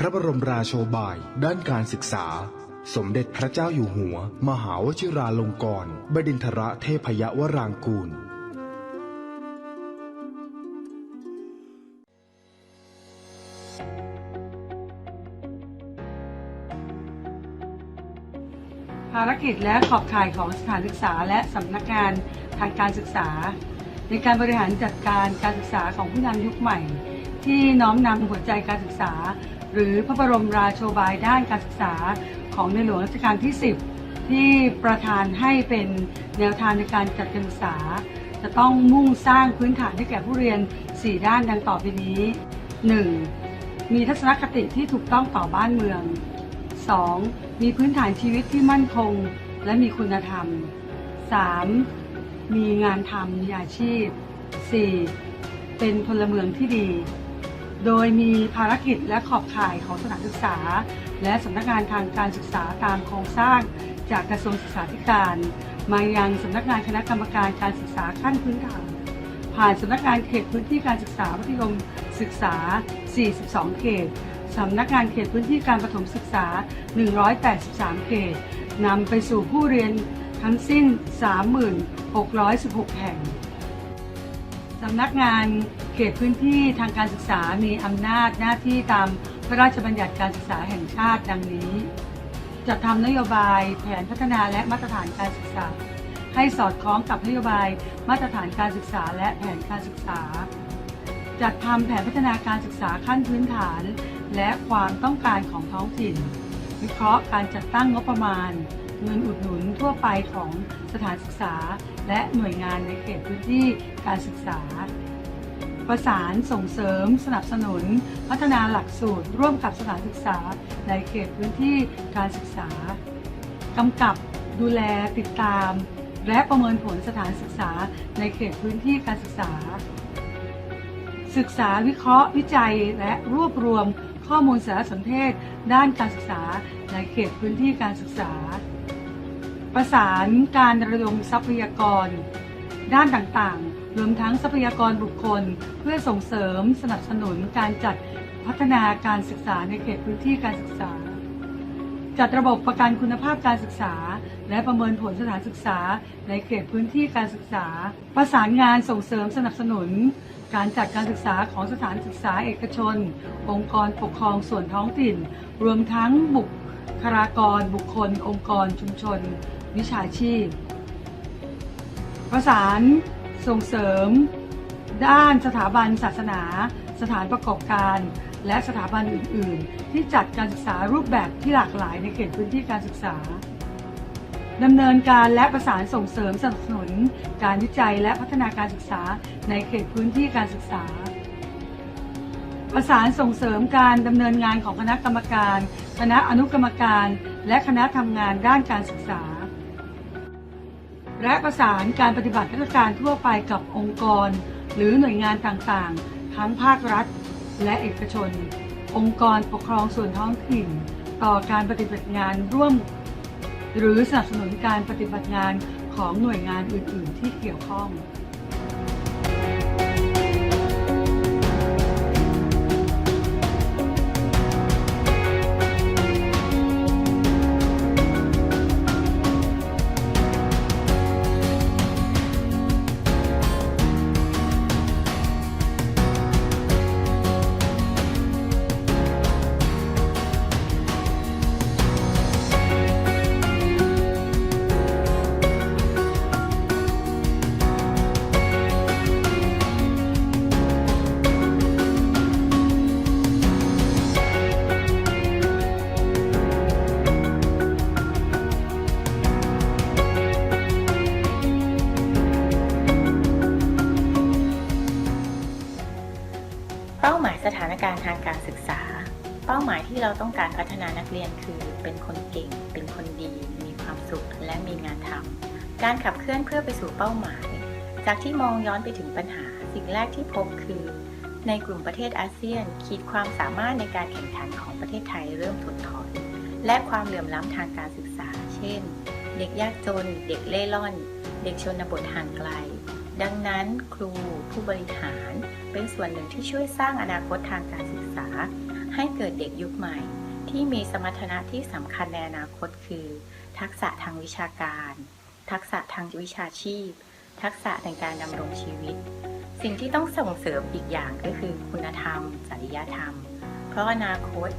พระบรมราโชบาย ด้านการศึกษา สมเด็จพระเจ้าอยู่หัว มหาวชิราลงกรณบดินทรเทพยวรางกูล ภารกิจและขอบข่ายของสถานศึกษาและสำนักงานทางการศึกษา ในการบริหารจัดการการศึกษาของผู้นำยุคใหม่ ที่น้อมนำหัวใจการศึกษา หรือพระบรมราโชบายด้านการศึกษาของในหลวงรัชกาลที่ 10 ที่ประทานให้เป็นแนวทางในการจัดการศึกษา จะต้องมุ่งสร้างพื้นฐานให้แก่ผู้เรียน 4 ด้านดังต่อไปนี้ 1. มีทัศนคติที่ถูกต้องต่อบ้านเมือง 2. มีพื้นฐานชีวิตที่มั่นคง และมีคุณธรรม 3. มีงานทำมีอาชีพ 4. เป็นพลเมืองที่ดี โดยมีภารกิจและขอบข่ายของสถานศึกษา และสำนักงานทางการศึกษาตามโครงสร้างจากกระทรวงศึกษาธิการ มายังสำนักงานคณะกรรมการการศึกษาขั้นพื้นฐานผ่านสำนักงานเขตพื้นที่การศึกษามัธยมศึกษา 42 เขตสำนักงานเขตพื้นที่การประถมศึกษา 183 เขตนำไปสู่ผู้เรียนทั้งสิ้น 3616 แห่ง สำนักงานเขตพื้นที่ทางการศึกษามีอำนาจหน้าที่ตามพระราชบัญญัติการศึกษาแห่งชาติดังนี้จัดทำนโยบายแผนพัฒนาและมาตรฐานการศึกษา ให้สอดคล้องกับนโยบายมาตรฐานการศึกษาและแผนการศึกษา จัดทำแผนพัฒนาการศึกษาขั้นพื้นฐาน และความต้องการของท้องถิ่น วิเคราะห์การจัดตั้งงบประมาณ เงินอุดหนุนทั่วไปของสถานศึกษา และหน่วยงานในเขตพื้นที่การศึกษา ประสานส่งเสริมสนับสนุน พัฒนาหลักสูตร ร่วมกับสถานศึกษาในเขตพื้นที่การศึกษากำกับดูแลติดตาม และประเมินผลสถานศึกษาในเขตพื้นที่การศึกษา ศึกษาวิเคราะห์วิจัยและรวบรวมข้อมูลสารสนเทศ ด้านการศึกษาในเขตพื้นที่การศึกษา ประสานการระดมทรัพยากร ด้านต่างๆ รวมทั้งทรัพยากรบุคคล เพื่อส่งเสริมสนับสนุนการจัดพัฒนาการศึกษาในเขตพื้นที่การศึกษา จัดระบบประกันคุณภาพการศึกษา และประเมินผลสถานศึกษาในเขตพื้นที่การศึกษา ประสานงานส่งเสริมสนับสนุน การจัดการศึกษาของสถานศึกษาเอกชน องค์กรปกครองส่วนท้องถิ่น รวมทั้งบุคลากรบุคคล องค์กรชุมชน วิชาชีพ ประสานส่งเสริม ด้านสถาบันศาสนา สถานประกอบการ และสถาบันอื่น ๆ ที่จัดการศึกษารูปแบบที่หลากหลายในเขตพื้นที่การศึกษาดำเนินการและประสานส่งเสริมสนับสนุน การวิจัยและพัฒนาการศึกษาในเขตพื้นที่การศึกษา ประสานส่งเสริมการดำเนินงานของคณะกรรมการ คณะอนุกรรมการ และคณะทำงานด้านการศึกษา และประสานการปฏิบัติราชการทั่วไปกับองค์กร หรือหน่วยงานต่างๆ ทั้งภาครัฐ และเอกชน องค์กรปกครองส่วนท้องถิ่น ต่อการปฏิบัติงานร่วม หรือสนับสนุนการปฏิบัติงานของหน่วยงานอื่น ๆ ที่เกี่ยวข้อง เราต้องการพัฒนานักเรียนคือเป็นคนเก่ง เป็นคนดี มีความสุข และมีงานทำการขับเคลื่อนเพื่อไปสู่เป้าหมาย จากที่มองย้อนไปถึงปัญหา สิ่งแรกที่พบคือ ในกลุ่มประเทศอาเซียน ขีดความสามารถในการแข่งขันของประเทศไทยเริ่มถดถอย และความเหลื่อมล้ำทางการศึกษา เช่น เด็กยากจน เด็กเล่ร่อน เด็กชนบทห่างไกล ดังนั้นครูผู้บริหาร เป็นส่วนหนึ่งที่ช่วยสร้างอนาคตทางการศึกษา ให้เกิดเด็กยุคใหม่ ที่มีสมรรถนะที่สำคัญในอนาคตคือ ทักษะทางวิชาการ ทักษะทางวิชาชีพ ทักษะในการดำรงชีวิต สิ่งที่ต้องส่งเสริมอีกอย่างก็คือคุณธรรม จริยธรรม เพราะอนาคต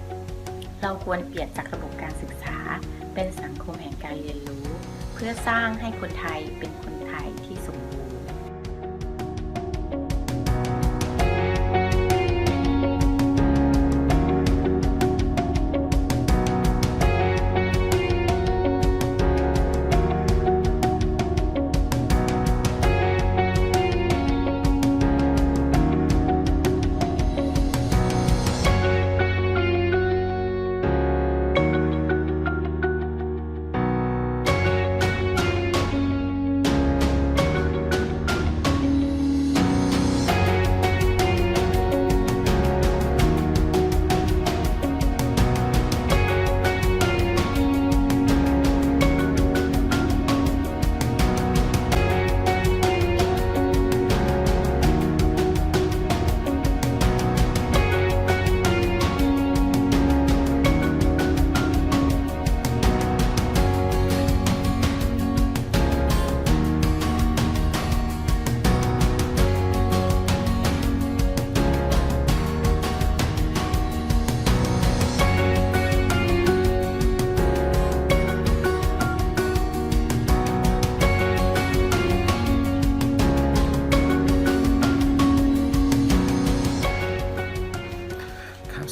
เราควรเปลี่ยนจากระบบการศึกษา เป็นสังคมแห่งการเรียนรู้ เพื่อสร้างให้คนไทยเป็นคน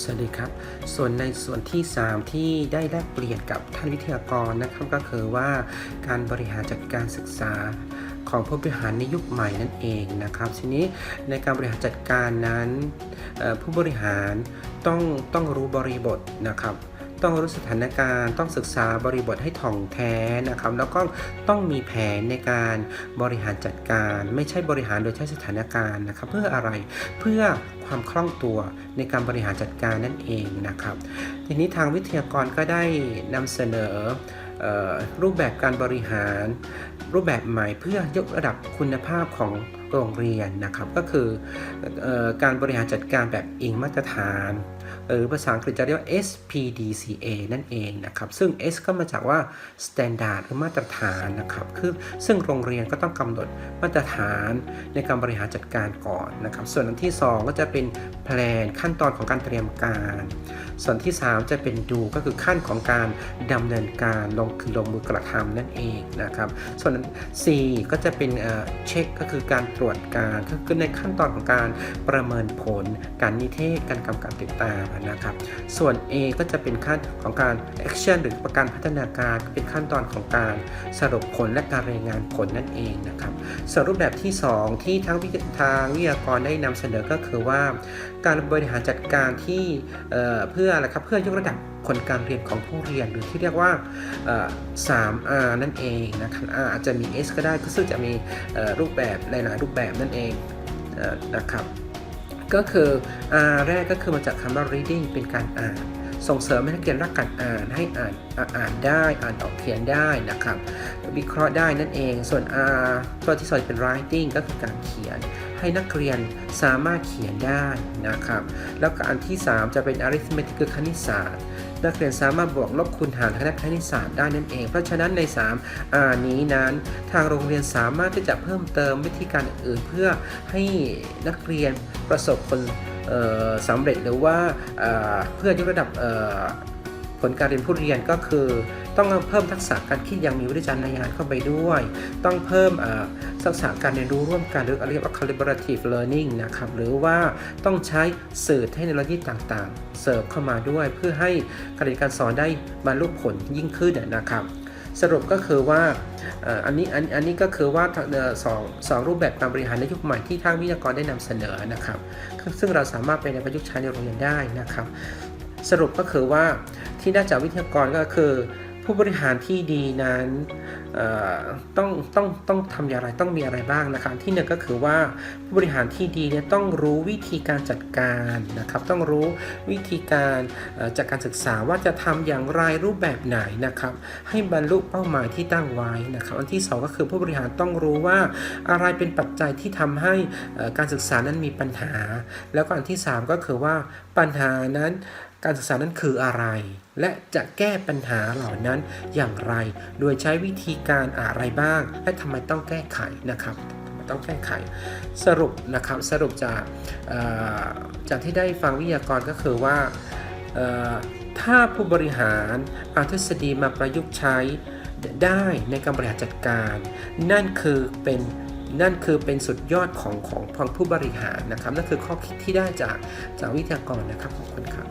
สวัสดีครับ ส่วนในส่วนที่ 3 ที่ได้แลกเปลี่ยนกับท่านวิทยากรนะครับก็คือว่าการบริหารจัดการศึกษาของผู้บริหารในยุคใหม่นั่นเองนะครับ ทีนี้ในการบริหารจัดการนั้นผู้บริหารต้องต้องรู้บริบทนะครับ ต้องรู้สถานการณ์ ต้องศึกษาบริบทให้ถ่องแท้นะครับ แล้วก็ต้องมีแผนในการบริหารจัดการ ไม่ใช่บริหารโดยใช้สถานการณ์นะครับ เพื่ออะไรเพื่อความคล่องตัวในการบริหารจัดการนั่นเองนะครับ ทีนี้ทางวิทยากรก็ได้นำเสนออรูปแบบการบริหาร รูปแบบใหม่เพื่อยกระดับคุณภาพของโรงเรียนนะครับ ก็คือออการบริหารจัดการแบบอิงมาตรฐาน หรือภาษาอังกฤษจะเรียกว่า SPDCA นั่นเองนะครับ ซึ่ง S ก็มาจากว่า standard หรือมาตรฐานนะครับคือซึ่งโรงเรียนก็ต้องกำหนดมาตรฐานในการบริหารจัดการก่อนนะครับ ส่วนอันที่ 2 ก็จะเป็นแผนขั้นตอนของการเตรียมการ ส่วนที่ 3 จะเป็นดูก็คือขั้นของการดำเนินการลงคือลงมือกระทำนั่นเองนะครับ ส่วน 4 ก็จะเป็นเช็คก็คือการตรวจการก็คือในขั้นตอนของการประเมินผล การนิเทศการกำกับติดตามนะครับ ส่วน A ก็จะเป็นขั้นของการ action หรือประการพัฒนาการเป็นขั้นตอนของการสรุปผลและการรายงานผลนั่นเองนะครับส่วนรูปแบบที่ 2 ที่ทั้งวิทางวิทยากรได้นำเสนอก็คือว่า การบริหารจัดการที่เเพื่ออะไรครับเพื่อยกระดับผลการเรียนของผู้เรียนหรือที่เรียกว่าเอ่อ 3R นั่นเองนะครับ R อาจจะมี S ก็ได้ก็ซึ่งจะมีรูปแบบหลายๆรูปแบบนั่นเองนะครับ ก็คือ R แรกก็คือมาจากคำว่า reading เป็นการอ่าน ส่งเสริมให้นักเรียนรักการอ่านให้อ่านอ่าอ่านได้อ่านออกเขียนได้นะครับวิเคราะห์ได้นั่นเอง ส่วน R ตัวที่สองเป็น writing ก็คือการเขียน ให้นักเรียนสามารถเขียนได้นะครับ แล้วก็อันที่ 3 จะเป็น arithmetic คือคณิตศาสตร์ นักเรียนสามารถบวกลบคูณหารทางคณิตศาสตร์ได้นั่นเอง เพราะฉะนั้นใน 3 R นี้นั้น ทางโรงเรียนสามารถที่จะเพิ่มเติมวิธีการอื่นเพื่อให้นักเรียนประสบผลสำเร็จหรือว่าเพื่อยกระดับผลการเรียนผู้เรียนก็คือ ต้องเพิ่มทักษะการคิดอย่างมีวิจารณญาณเข้าไปด้วย ต้องเพิ่ม ทักษะการเรียนรู้ร่วมกันหรือเรียกว่า collaborative learning นะครับหรือว่าต้องใช้สื่อเทคโนโลยีต่างๆ เสริมเข้ามาด้วยเพื่อให้การเรียนการสอนได้บรรลุผลยิ่งขึ้นนะครับสรุปก็คือว่าอันนี้อันอันนี้ก็คือว่าสองสองรูปแบบการบริหารในยุคใหม่ที่ทางวิทยากรได้นำเสนอนะครับ ซึ่งเราสามารถไปในประยุกต์ใช้ในโรงเรียนได้นะครับ สรุปก็คือว่าที่ได้จากวิทยากรก็คือ ผู้บริหารที่ดีนั้นต้องต้องต้องทำอย่างไรต้องมีอะไรบ้างนะครับ ที่หนึ่งก็คือว่าผู้บริหารที่ดีเนี่ยต้องรู้วิธีการจัดการนะครับ ต้องรู้วิธีการจากการศึกษาว่าจะทำอย่างไรรูปแบบไหนนะครับ ให้บรรลุเป้าหมายที่ตั้งไว้นะครับ อันที่สองก็คือผู้บริหารต้องรู้ว่าอะไรเป็นปัจจัยที่ทำให้การศึกษานั้นมีปัญหา แล้วก็อันที่สามก็คือว่าปัญหานั้น การศึกษานั้นคืออะไร และจะแก้ปัญหาเหล่านั้นอย่างไร โดยใช้วิธีการอะไรบ้าง และทำไมต้องแก้ไขนะครับต้องแก้ไขสรุปนะครับสรุปจากจากที่ได้ฟังวิทยากรก็คือว่าถ้าผู้บริหารเอาทฤษฎีมาประยุกต์ใช้ได้ในการบริหารจัดการ นั่นคือเป็นนั่นคือเป็นสุดยอดของของของผู้บริหารนะครับนั่นคือข้อคิดที่ได้จากจากวิทยากรนะครับขอบคุณครับ